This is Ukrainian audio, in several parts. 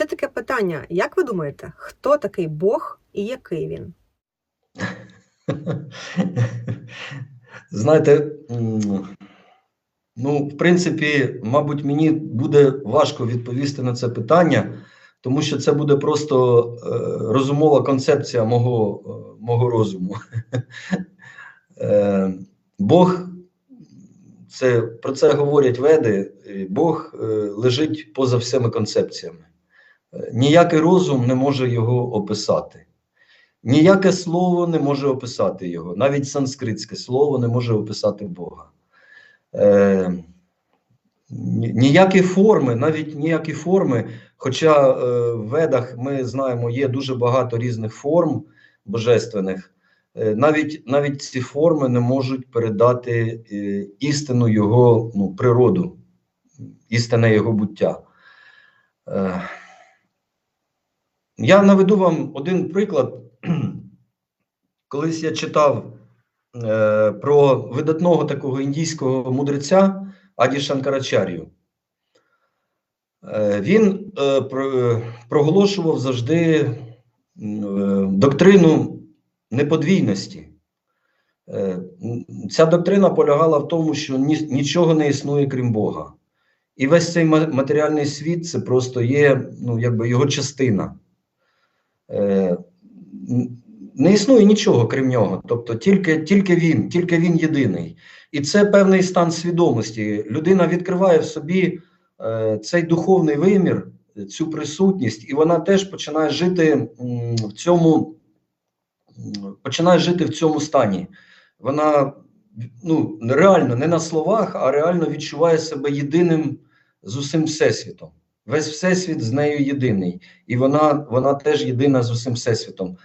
ще таке питання: як ви думаєте, хто такий Бог і який він? Знаєте, ну, в принципі, мабуть, мені буде важко відповісти на це питання, тому що це буде просто е, розумова концепція мого, е, мого розуму. Е, Бог, це, про це говорять веди, Бог лежить поза всіми концепціями. Ніякий розум не може його описати. Ніяке слово не може описати його, навіть санскритське слово не може описати Бога. Е, ніякі форми, навіть ніякі форми, хоча е, в ведах ми знаємо, є дуже багато різних форм божественних, е, навіть, навіть ці форми не можуть передати е, істину його ну, природу, істинне його буття. Е, я наведу вам один приклад. Колись я читав е, про видатного такого індійського мудреця Аді Шанкарачарію. Е, він е, про, проголошував завжди е, доктрину неподвійності. Е, ця доктрина полягала в тому, що ні, нічого не існує крім Бога. І весь цей матеріальний світ це просто є ну, якби його частина. Е, не існує нічого крім нього. Тобто тільки, тільки він, тільки він єдиний. І це певний стан свідомості. Людина відкриває в собі е, цей духовний вимір, цю присутність, і вона теж починає жити в цьому, починає жити в цьому стані. Вона ну, реально не на словах, а реально відчуває себе єдиним з усім всесвітом. Весь всесвіт з нею єдиний, і вона, вона теж єдина з усім всесвітом.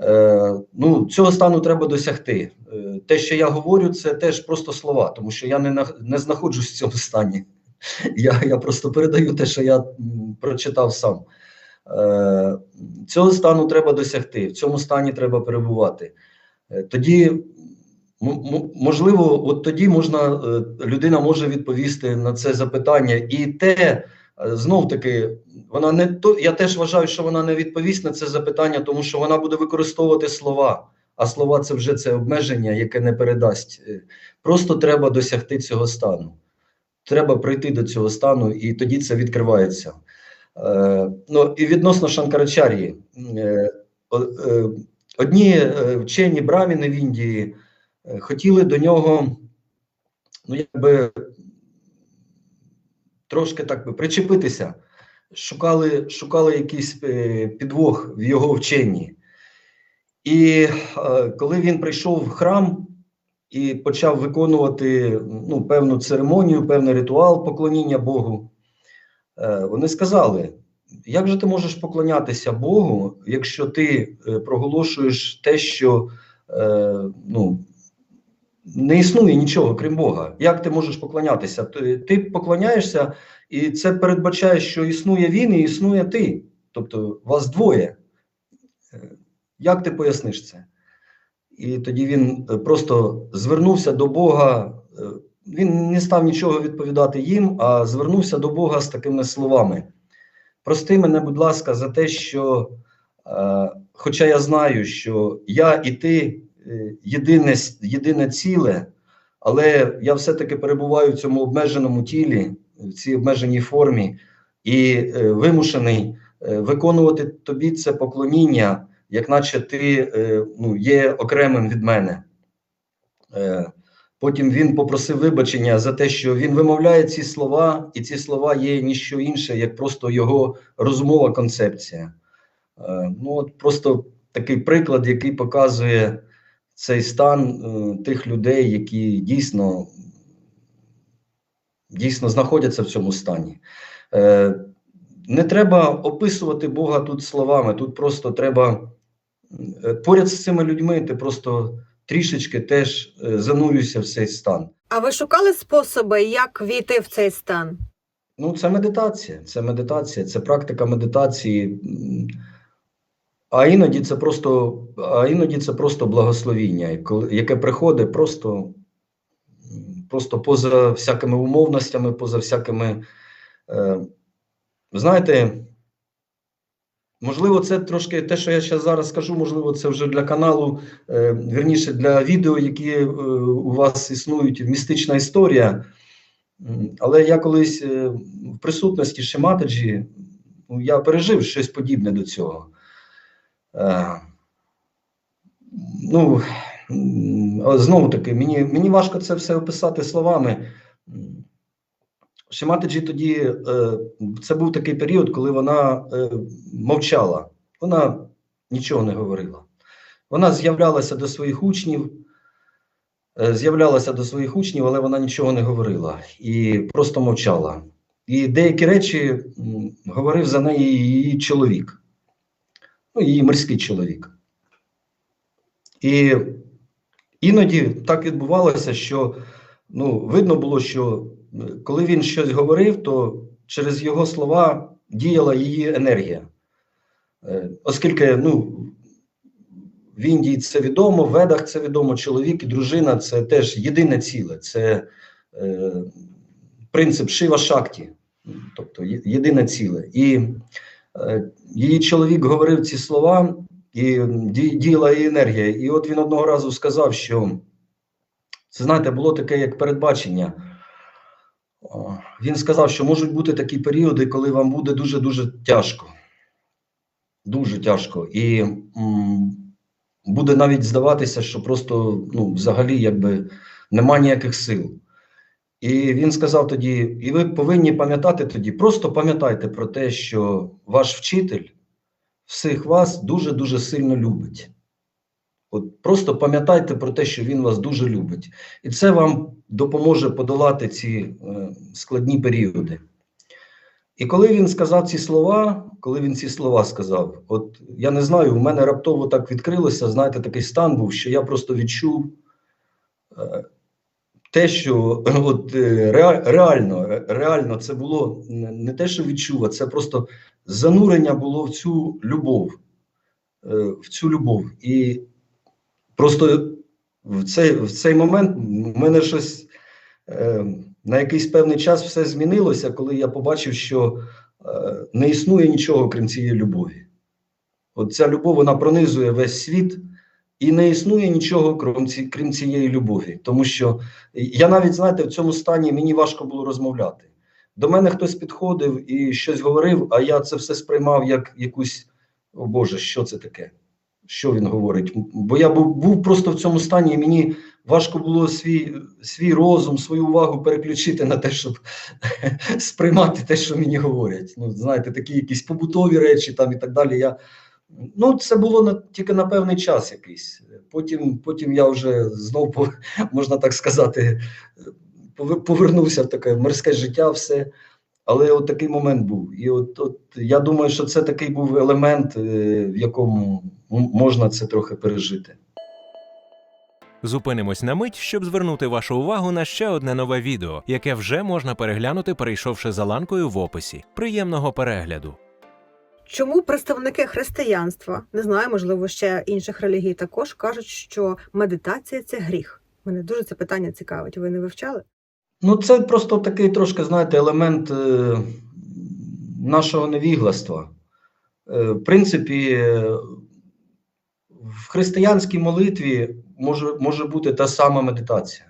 Е, ну, цього стану треба досягти. Е, те, що я говорю, це теж просто слова, тому що я не, на- не знаходжусь в цьому стані. Я, я просто передаю те, що я прочитав сам. Е, цього стану треба досягти, в цьому стані треба перебувати. Е, тоді, можливо, от тоді можна, е, людина може відповісти на це запитання. І те, знов таки, вона не то. Я теж вважаю, що вона не відповість на це запитання, тому що вона буде використовувати слова. А слова це вже це обмеження, яке не передасть. Е, Просто треба досягти цього стану. Треба прийти до цього стану, і тоді це відкривається. Е, ну і відносно Шанкарачарії, е, е, одні е, вчені браміни в Індії е, хотіли до нього, ну якби трошки так би причепитися, шукали, шукали якийсь е, підвох в його вченні. І е, коли він прийшов в храм і почав виконувати ну, певну церемонію, певний ритуал поклоніння Богу, е, вони сказали: як же ти можеш поклонятися Богу, якщо ти проголошуєш те, що ну, не існує нічого крім Бога. Як ти можеш поклонятися? Ти, поклоняєшся, і це передбачає, що існує він і існує ти. Тобто вас двоє. Е, Як ти поясниш це? І тоді він е, просто звернувся до Бога. е, Він не став нічого відповідати їм, а звернувся до Бога з такими словами: Прости мене, будь ласка, за те, що, хоча я знаю, що я і ти єдине, єдине ціле, але я все-таки перебуваю в цьому обмеженому тілі, в цій обмеженій формі, і е, вимушений е, виконувати тобі це поклоніння, як наче ти е, ну, є окремим від мене. Е, Потім він попросив вибачення за те, що він вимовляє ці слова, і ці слова є ніщо інше, як просто його розумова концепція. Е, Ну, от просто такий приклад, який показує цей стан е, тих людей, які дійсно, дійсно знаходяться в цьому стані. Е, Не треба описувати Бога тут словами, тут просто треба е, поряд з цими людьми, ти просто трішечки теж е, занурюйся в цей стан. А ви шукали способи, як війти в цей стан? Ну, це медитація, це медитація, це практика медитації. А іноді це просто, а іноді це просто благословіння, яке приходить просто, просто поза всякими умовностями, поза всякими. Е, знаєте, можливо, це трошки те, що я ще зараз скажу, можливо, це вже для каналу, е, вірніше для відео, які е, у вас існують, містична історія. Але я колись е, в присутності Шематаджі, ну, я пережив щось подібне до цього. Е, ну, знову таки, мені, мені важко це все описати словами. М, Шематаджі тоді е, це був такий період, коли вона е, мовчала, вона нічого не говорила. Вона з'являлася до своїх учнів, з'являлася до своїх учнів, але вона нічого не говорила і просто мовчала. І деякі речі говорив за неї її чоловік, ну, її морський чоловік. І іноді так відбувалося, що ну, видно було, що е, коли він щось говорив, то через його слова діяла її енергія. Е, Оскільки ну, в Індії це відомо, в Ведах це відомо, чоловік і дружина це теж єдине ціле, це е, принцип Шива Шакті, тобто єдине ціле. І її чоловік говорив ці слова, і діяла її енергія. І от він одного разу сказав, що це знаєте, було таке як передбачення. Він сказав, що можуть бути такі періоди, коли вам буде дуже-дуже тяжко. Дуже тяжко. І м, буде навіть здаватися, що просто ну, взагалі якби нема ніяких сил. І він сказав тоді: і ви повинні пам'ятати тоді, просто пам'ятайте про те, що ваш вчитель всіх вас дуже-дуже сильно любить. От просто пам'ятайте про те, що він вас дуже любить, і це вам допоможе подолати ці е, складні періоди. І коли він сказав ці слова, коли він ці слова сказав, от я не знаю, у мене раптово так відкрилося, знаєте, такий стан був, що я просто відчув е, те, що от е, реально, реально це було не те, що відчув, а це просто занурення було в цю любов, е, в цю любов. І просто в цей, в цей момент в мене щось е, на якийсь певний час все змінилося, коли я побачив, що е, не існує нічого, крім цієї любові. От ця любов вона пронизує весь світ, і не існує нічого, крім, ці, крім цієї любові. Тому що я навіть, знаєте, в цьому стані мені важко було розмовляти. До мене хтось підходив і щось говорив, а я це все сприймав як якусь, о Боже, що це таке? Що він говорить? Бо я був, був просто в цьому стані, і мені важко було свій, свій розум, свою увагу переключити на те, щоб сприймати те, що мені говорять. Ну, знаєте, такі якісь побутові речі там і так далі. Я, ну, це було на, тільки на певний час якийсь. Потім, потім я вже знов, можна так сказати, повернувся в таке морське життя, все. Але от такий момент був. І от, от я думаю, що це такий був елемент, е, в якому можна це трохи пережити. Зупинимось на мить, щоб звернути вашу увагу на ще одне нове відео, яке вже можна переглянути, перейшовши за ланкою в описі. Приємного перегляду! Чому представники християнства, не знаю, можливо, ще інших релігій також кажуть, що медитація це гріх? Мене дуже це питання цікавить. Ви не вивчали? Ну, це просто такий трошки, знаєте, елемент е, нашого невігластва. Е, в принципі, е, в християнській молитві може, може бути та сама медитація.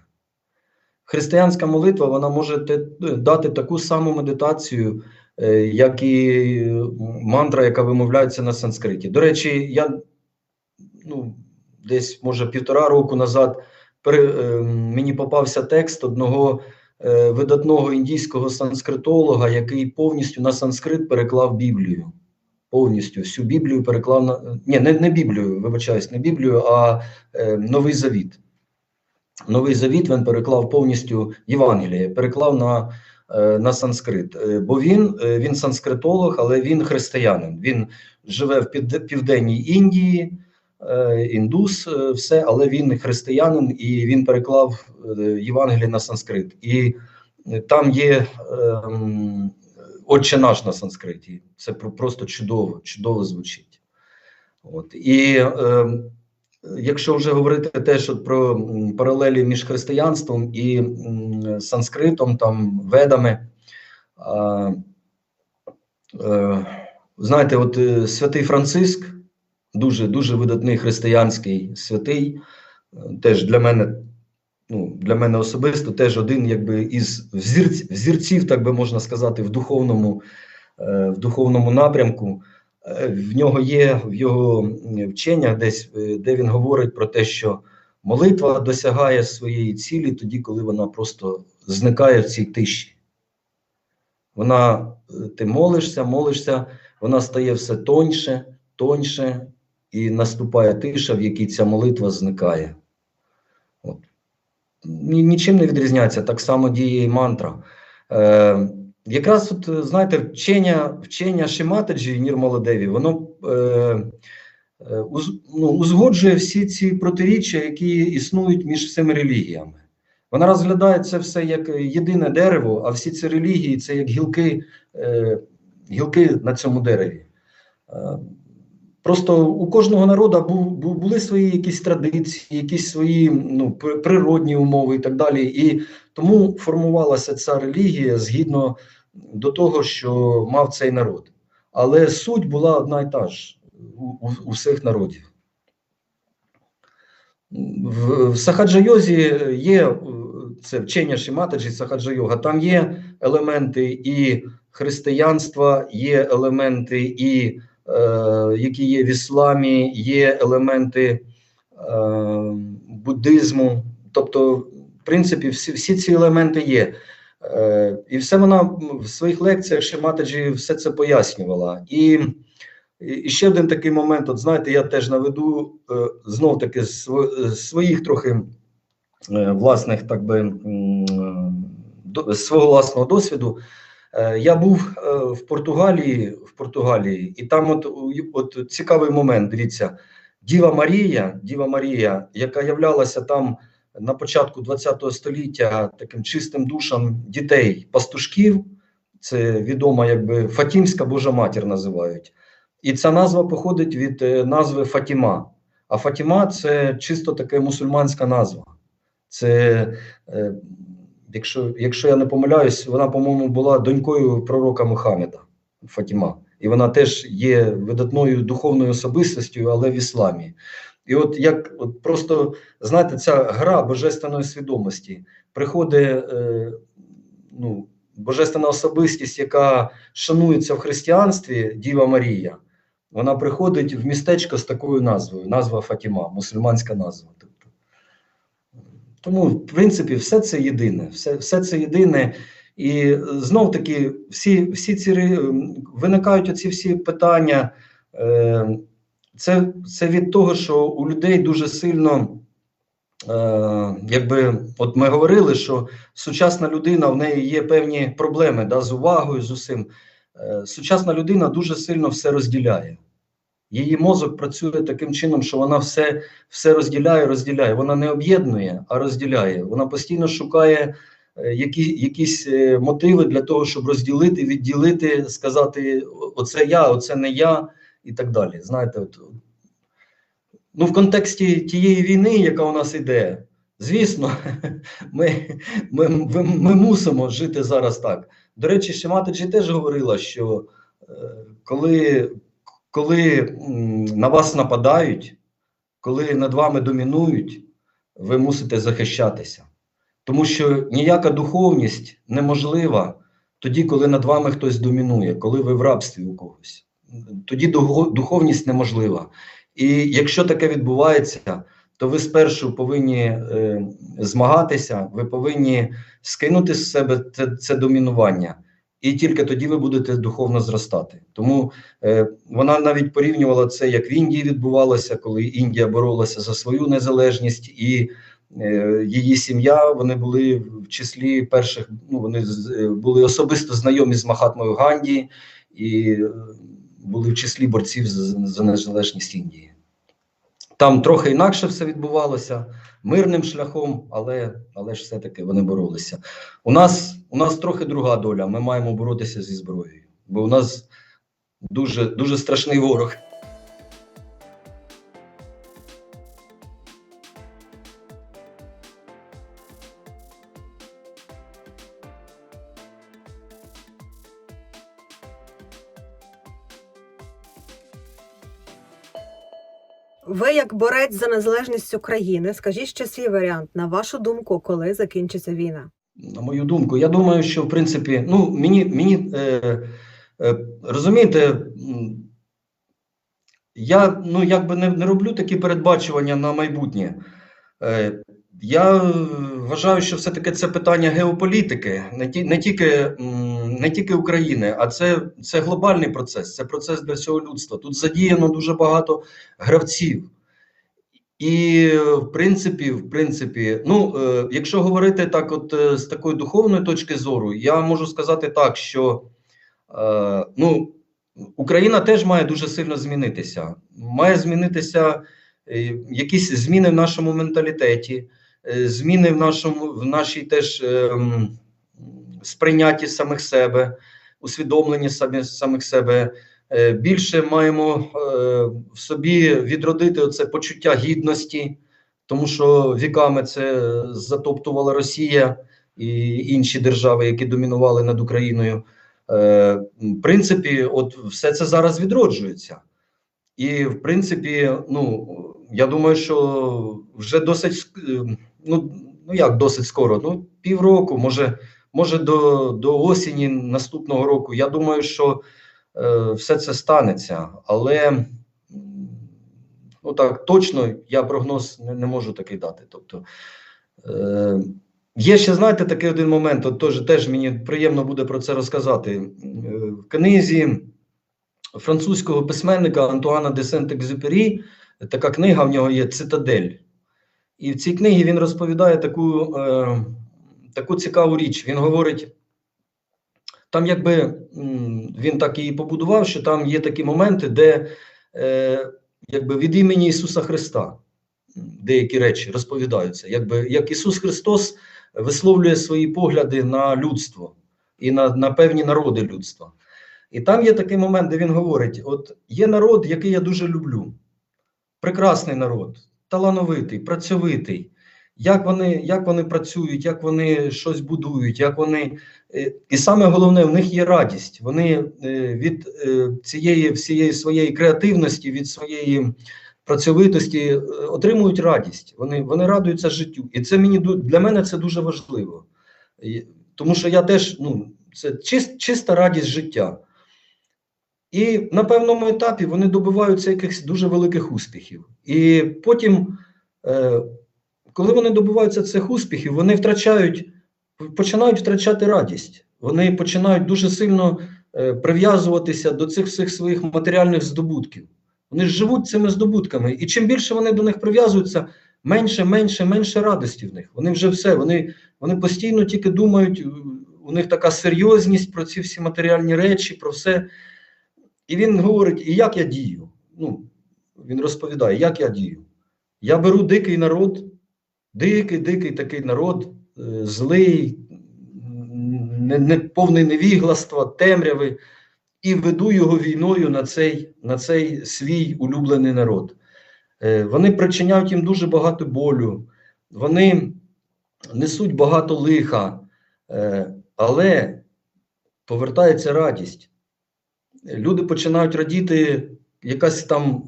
Християнська молитва вона може те- дати таку саму медитацію, е, як і мантра, яка вимовляється на санскриті. До речі, я ну, десь, може, півтора року назад пере, е, мені попався текст одного е, видатного індійського санскритолога, який повністю на санскрит переклав Біблію. Повністю всю Біблію переклав на ні, не, не Біблію, вибачаюсь, не Біблію, а е, Новий Завіт. Новий Завіт він переклав повністю Євангеліє, переклав на, е, на санскрит. Е, Бо він, е, він санскритолог, але він християнин. Він живе в південній Індії, е, індус, е, все, але він християнин і він переклав е, Євангеліє на санскрит. І е, там є Отче наш на санскриті. Це просто чудово, чудово звучить. От. І ем, якщо вже говорити теж про паралелі між християнством і санскритом, там ведами, а, е, Знаєте, от е, святий Франциск, дуже дуже видатний християнський святий, е, теж для мене, ну, для мене особисто, теж один якби із взірців, так би можна сказати, в духовному, в духовному напрямку. В нього є в його вченнях десь, е, де він говорить про те, що молитва досягає своєї цілі тоді, коли вона просто зникає в цій тиші. Вона, е, ти молишся, молишся, вона стає все тоньше, тоньше, і наступає тиша, в якій ця молитва зникає. От. Нічим не відрізняється, так само діє і мантра. Е, якраз, от, е, знаєте, вчення, вчення Шиматаджі Нірмаладеві, воно е, е, уз, ну, узгоджує всі ці протиріччя, які існують між цими релігіями. Вона розглядає це все як єдине дерево, а всі ці релігії це як гілки, е, гілки на цьому дереві. Е, Просто у кожного народу був, бу- були свої якісь традиції, якісь свої ну, природні умови і так далі. І тому формувалася ця релігія згідно до того, що мав цей народ. Але суть була одна і та ж у, у, всіх народів. В, в Сахаджа-йозі є е, це вчення Шиматаджі, Сахаджа-йога, там є елементи і християнства, є елементи і е, які є в ісламі, є елементи е, буддизму. Тобто, в принципі, всі, всі ці елементи є. Е, і все вона в своїх лекціях Шиматаджі все це пояснювала. І, і ще один такий момент: от знаєте, я теж наведу е, знов таки своїх трохи е, власних, так би свого власного досвіду. Я був в Португалії, в Португалії, і там от, от цікавий момент. Дивіться, Діва Марія, Діва Марія, яка являлася там на початку ХХ століття таким чистим душам дітей, пастушків. Це відома, якби Фатімська Божа Матір називають. І ця назва походить від е, назви Фатіма. А Фатіма це чисто така мусульманська назва. Це, е, якщо, якщо я не помиляюсь, вона, по-моєму, була донькою пророка Мухаммеда Фатіма. І вона теж є видатною духовною особистостю, але в ісламі. І от як от просто знаєте, ця гра божественної свідомості приходить е, ну, божественна особистість, яка шанується в християнстві, Діва Марія. Вона приходить в містечко з такою назвою, назва Фатіма, мусульманська назва. Тобто, тому, в принципі, все це єдине, все, все це єдине. І знов таки, всі, всі ці виникають оці всі питання. Е, це, це від того, що у людей дуже сильно, е, якби, от ми говорили, що сучасна людина в неї є певні проблеми да, з увагою, з усім. Е, сучасна людина дуже сильно все розділяє. Її мозок працює таким чином, що вона все, все розділяє, розділяє. Вона не об'єднує, а розділяє. Вона постійно шукає е, які, якісь е, мотиви для того, щоб розділити, відділити, сказати: оце я, оце не я, і так далі. Знаєте, от, ну, в контексті тієї війни, яка у нас іде, звісно, ми, ми, ми, ми мусимо жити зараз так. До речі, Шиматиджі теж говорила, що е, коли, коли на вас нападають, коли над вами домінують, ви мусите захищатися. Тому що ніяка духовність неможлива тоді, коли над вами хтось домінує, коли ви в рабстві у когось. Тоді духовність неможлива. І якщо таке відбувається, то ви спершу повинні е, змагатися, ви повинні скинути з себе це, це домінування, і тільки тоді ви будете духовно зростати. Тому е, вона навіть порівнювала це, як в Індії відбувалося, коли Індія боролася за свою незалежність, і е, її сім'я вони були в числі перших. Ну вони е, були особисто знайомі з Махатмою Ганді і е, були в числі борців за, за незалежність Індії. Там трохи інакше все відбувалося мирним шляхом, але, але ж все-таки вони боролися. У нас, у нас трохи друга доля. Ми маємо боротися зі зброєю, бо у нас дуже, дуже страшний ворог. Борець за незалежність України, скажіть ще свій варіант. На вашу думку, коли закінчиться війна? На мою думку, я думаю, що в принципі, ну мені мені е, е, розумієте, я ну якби не, не роблю такі передбачування на майбутнє. Е, я вважаю, що все-таки це питання геополітики, не, ті, не, тільки, не тільки України, а це, це глобальний процес, це процес для всього людства. Тут задіяно дуже багато гравців. І в принципі, в принципі, ну е, якщо говорити так, от е, з такої духовної точки зору, я можу сказати так, що е, ну, Україна теж має дуже сильно змінитися. Має змінитися е, якісь зміни в нашому менталітеті, е, зміни в нашому в нашій теж е, сприйнятті самих себе, усвідомленні самі, самих себе. Е, Більше маємо е, в собі відродити оце почуття гідності, тому що віками це затоптувала Росія і інші держави, які домінували над Україною. Е, В принципі, от все це зараз відроджується. І, в принципі, ну я думаю, що вже досить ну, ну як досить скоро, ну півроку, може, може до, до осені наступного року. Я думаю, що все це станеться, але ну так точно я прогноз не, не можу такий дати. Тобто е, є ще, знаєте, такий один момент, от теж, теж мені приємно буде про це розказати. Е, В книзі французького письменника Антуана де Сент-Екзюпері така книга в нього є Цитадель. І в цій книгі він розповідає таку, е, таку цікаву річ. Він говорить. Там, якби він так її побудував, що там є такі моменти, де е, якби від імені Ісуса Христа деякі речі розповідаються, якби як Ісус Христос висловлює свої погляди на людство і на, на певні народи людства. І там є такий момент, де він говорить: от є народ, який я дуже люблю, прекрасний народ, талановитий, працьовитий. Як вони, як вони працюють, як вони щось будують, як вони Е, І саме головне, в них є радість. Вони е, від е, цієї всієї своєї креативності, від своєї працьовитості отримують радість. Вони, вони радуються життю. І це мені для мене це дуже важливо. Тому що я теж ну, це чис- чиста радість життя. І на певному етапі вони добиваються якихось дуже великих успіхів. І потім, коли вони добиваються цих успіхів, вони втрачають починають втрачати радість. Вони починають дуже сильно е, прив'язуватися до цих всіх своїх матеріальних здобутків. Вони живуть цими здобутками, і чим більше вони до них прив'язуються, менше, менше, менше радості в них. Вони вже все, вони, вони постійно тільки думають, у них така серйозність про ці всі матеріальні речі, про все. І він говорить: і як я дію? Ну, він розповідає, як я дію. Я беру дикий народ, дикий, дикий такий народ, е, злий, не, не повний невігластва, темряви, і веду його війною на цей, на цей свій улюблений народ. Е, Вони причиняють їм дуже багато болю, вони несуть багато лиха, е, але повертається радість. Люди починають радіти якась там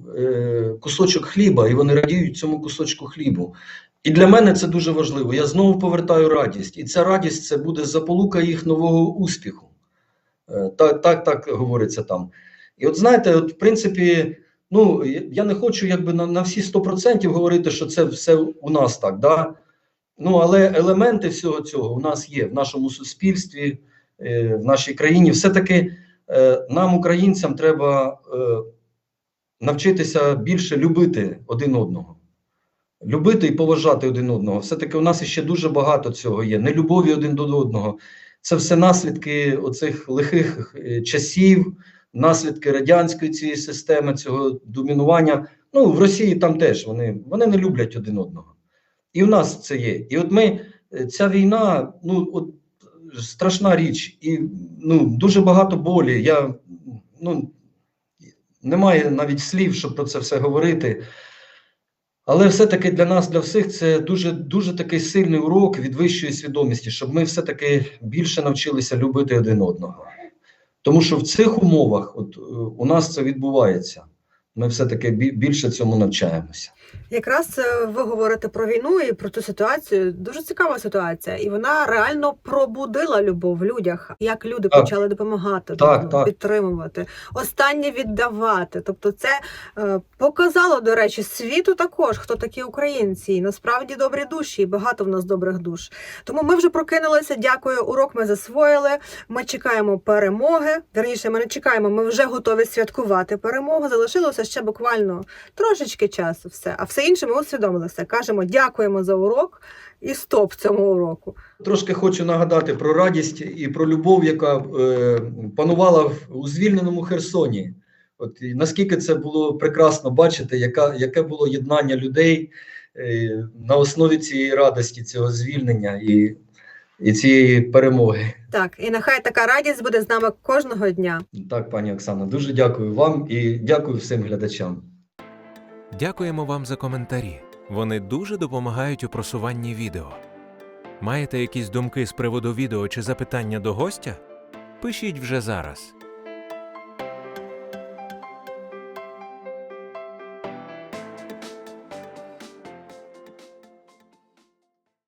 кусочок хліба, і вони радіють цьому кусочку хлібу. І для мене це дуже важливо. Я знову повертаю радість. І ця радість це буде заполука їх нового успіху. Е, Так, так, так говориться там. І от знаєте, от в принципі, ну я- не хочу якби на, на всі 100% говорити, що це все у нас так. Да? Ну, але елементи всього цього у нас є в нашому суспільстві, е, в нашій країні. Все-таки е, нам, українцям, треба навчитися більше любити один одного. Любити і поважати один одного. Все-таки у нас ще дуже багато цього є. Нелюбові один до одного. Це все наслідки оцих лихих е, часів, наслідки радянської цієї системи, цього домінування. Ну, в Росії там теж вони, вони не люблять один одного. І в нас це є. І от ми, е, ця війна, ну, от е, страшна річ, і ну, дуже багато болі. Я, ну, немає навіть слів, щоб про це все говорити. Але все-таки для нас, для всіх, це дуже, дуже такий сильний урок від вищої свідомості, щоб ми все-таки більше навчилися любити один одного. Тому що в цих умовах от, е, у нас це відбувається. Ми все-таки бі- більше цьому навчаємося. Якраз е, ви говорите про війну і про цю ситуацію. Дуже цікава ситуація, і вона реально пробудила любов в людях. Як люди Так. почали допомагати, Так, так. підтримувати, останнє віддавати. Тобто, це е, показало, до речі, світу також, хто такі українці. І насправді добрі душі, і багато в нас добрих душ. Тому ми вже прокинулися. Дякую, урок ми засвоїли. Ми чекаємо перемоги. Вірніше, ми не чекаємо. Ми вже готові святкувати перемогу. Залишилося ще буквально трошечки часу. Все, а все інше ми усвідомилися. Кажемо дякуємо за урок і стоп цьому уроку. Трошки хочу нагадати про радість і про любов, яка е, панувала у звільненому Херсоні. От і наскільки це було прекрасно бачити, яка, яке було єднання людей е, на основі цієї радості, цього звільнення і, і цієї перемоги. Так, і нехай така радість буде з нами кожного дня. Так, пані Оксано, дуже дякую вам і дякую всім глядачам. Дякуємо вам за коментарі. Вони дуже допомагають у просуванні відео. Маєте якісь думки з приводу відео чи запитання до гостя? Пишіть вже зараз.